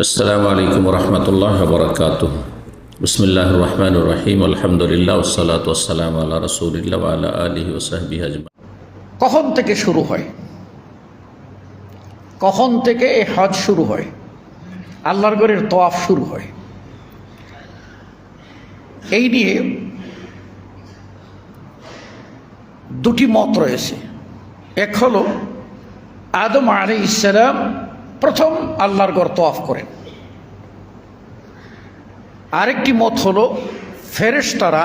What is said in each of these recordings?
আসসালামু আলাইকুম রহমতুল্লাহ বরকাত বিসমিল্লাহ রহমান রহিম আলহামদুলিল্লাহ ওসালাত আল্লাহ আল্লাহ আলী ওসাহবি হাজমা কখন থেকে শুরু হয়? কখন থেকে এ হজ শুরু হয়? আল্লাহর গড়ের তোয়াফ শুরু হয়? এই নিয়ে দুটি মত রয়েছে। এক হল, আদম আলী ইসালাম প্রথম আল্লাহর গড় তোয়াফ করেন। আরেকটি মত হল, ফেরেশতারা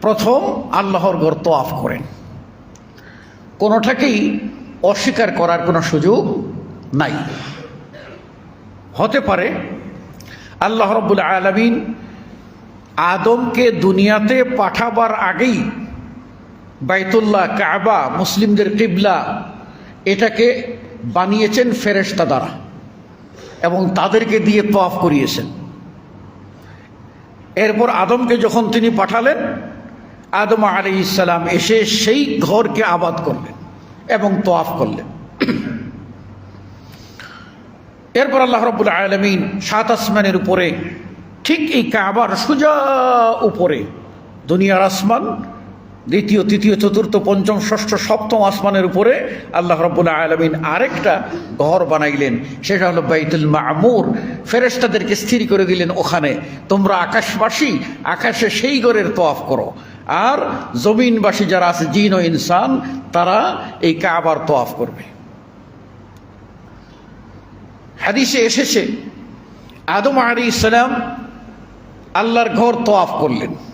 প্রথম আল্লাহর গড় তোয়াফ করেন। কোনোটাকেই অস্বীকার করার কোনো সুযোগ নাই। হতে পারে, আল্লাহ রব্বুল আলমিন আদমকে দুনিয়াতে পাঠাবার আগেই বাইতুল্লাহ কাবা, মুসলিমদের কিবলা, এটাকে বানিয়েছেন ফেরেশতা দ্বারা এবং তাদেরকে দিয়ে তোয়াফ করিয়েছেন। এরপর আদমকে যখন তিনি পাঠালেন, আদম আলী ইসালাম এসে সেই ঘরকে আবাদ করলেন এবং তোয়াফ করলেন। এরপর আল্লাহ রব্বুল আলমিন সাত আসমানের উপরে, ঠিক এই কাবার সোজা উপরে, দুনিয়ার আসমান দ্বিতীয়, তৃতীয়, চতুর্থ, পঞ্চম, ষষ্ঠ, সপ্তম আসমানের উপরে আল্লাহ রব্বুল আলমিন আরেকটা ঘর বানাইলেন। সেটা হলো বাইতুল মামুর। ফেরেস্তাদেরকে স্থির করে দিলেন ওখানে। তোমরা আকাশবাসী, আকাশে সেই ঘরের তোয়াফ করো। আর জমিনবাসী যারা আছে, জিন ও ইনসান, তারা এই কাবার তোয়াফ করবে। হাদিসে এসেছে, আদম আলী ইসলাম আল্লাহর ঘর তোয়াফ করলেন।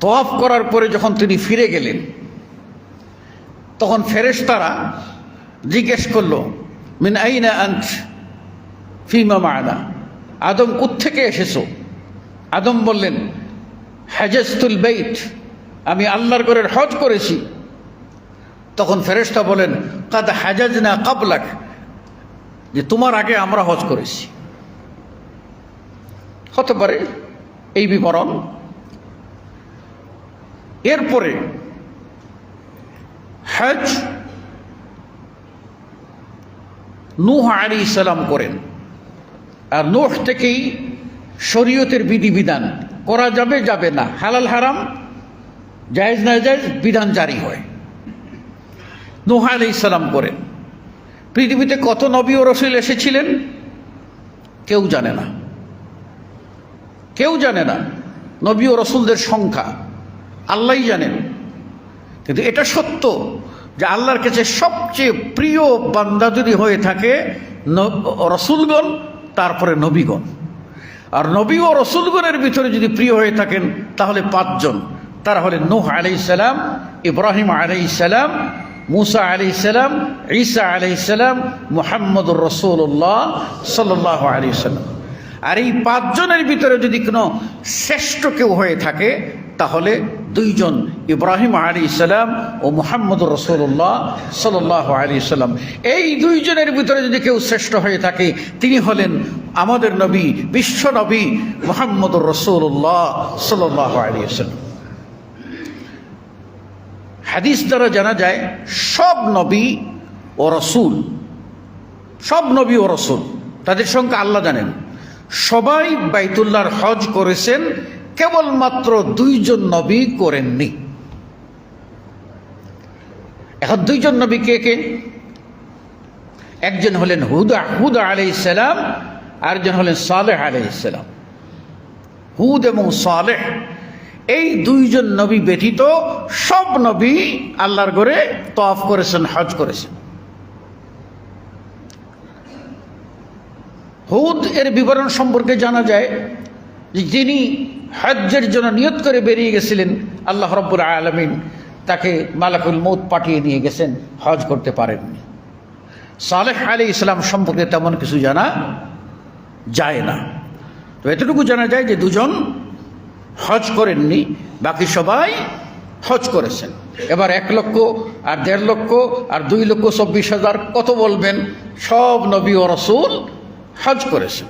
তোয়াফ করার পরে যখন তিনি ফিরে গেলেন, তখন ফেরেশতারা জিজ্ঞেস করল, মিন আইনা আন্ত ফিমা মায়না আদম থেকে এসেছ? আদম বললেন হাজস্তুল বেইট আমি আল্লাহর ঘরের হজ করেছি। তখন ফেরেশতা বলেন, কাদ হাজাজ না কাবলাক, যে তোমার আগে আমরা হজ করেছি। হতে পারে এই বিবরণ এরপরে হজ নুহ আলী ইসলাম করেন। আর নূহ থেকেই শরীয়তের বিধিবিধান, করা যাবে যাবে না, হালাল, হারাম, জায়েজ, না জায়েজ বিধান জারি হয়। নূহ আলী ইসলাম করেন। পৃথিবীতে কত নবী ও রসুল এসেছিলেন? কেউ জানে না। কেউ জানে না। নবী ও রসুলদের সংখ্যা। আল্লাহই জানেন। কিন্তু এটা সত্য যে আল্লাহর কাছে সবচেয়ে প্রিয় বান্দা যদি হয়ে থাকে রসুলগণ, তারপরে নবীগণ। আর নবী ও রসুলগণের ভিতরে যদি প্রিয় হয়ে থাকেন, তাহলে পাঁচজন। তারা হলেন নূহ আলাই সালাম, ইব্রাহিম আলাই সালাম, মুসা আলি সালাম, ঈসা আলি সালাম, মোহাম্মদুর রসুল্লাহ সাল্লাহ আলি সাল্লাম। আর এই পাঁচজনের ভিতরে যদি কোনো শ্রেষ্ঠ কেউ হয়ে থাকে, তাহলে দুইজন ইব্রাহিম আলী ইসলাম ও মোহাম্মদুর রসুল্লাহ সাল্লাহ আলী সাল্লাম। এই দুইজনের ভিতরে যদি কেউ শ্রেষ্ঠ হয়ে থাকে, তিনি হলেন আমাদের নবী, বিশ্ব নবী মোহাম্মদুর রসুল্লাহ সাল্লাহ আলী সাল্লাম। হাদিস দ্বারা জানা যায়, সব নবী ও রসুল, সব নবী ও রসুল, তাদের সংখ্যা আল্লাহ জানেন। সবাই বাইতুল্লাহর হজ করেছেন কেবলমাত্র দুইজন নবী করেননি। এখন দুইজন নবী কে কে? একজন হলেন হুদা, হুদ আলি ইসালাম আরেকজন হলেন সালেহ আলি ইসালাম হুদ এবং সালেহ, এই দুইজন নবী ব্যতীত সব নবী আল্লাহর ঘরে তফ করেছেন, হজ করেছেন। হুদ এর বিবরণ সম্পর্কে জানা যায় যিনি হজ্জের জন্য নিয়ত করে বেরিয়ে গেছিলেন, আল্লাহ রব্বুর আলমিন তাকে মালাকুল মৌত পাঠিয়ে নিয়ে গেছেন, হজ করতে পারেননি। সালেহ আলী ইসলাম সম্পর্কে তেমন কিছু জানা যায় না। তো এতটুকু জানা যায় যে দুজন হজ করেননি, বাকি সবাই হজ করেছেন। এবার এক লক্ষ আর দেড় লক্ষ আর দুই লক্ষ চব্বিশ হাজার কত বলবেন, সব নবী ও রসুল হজ করেছেন।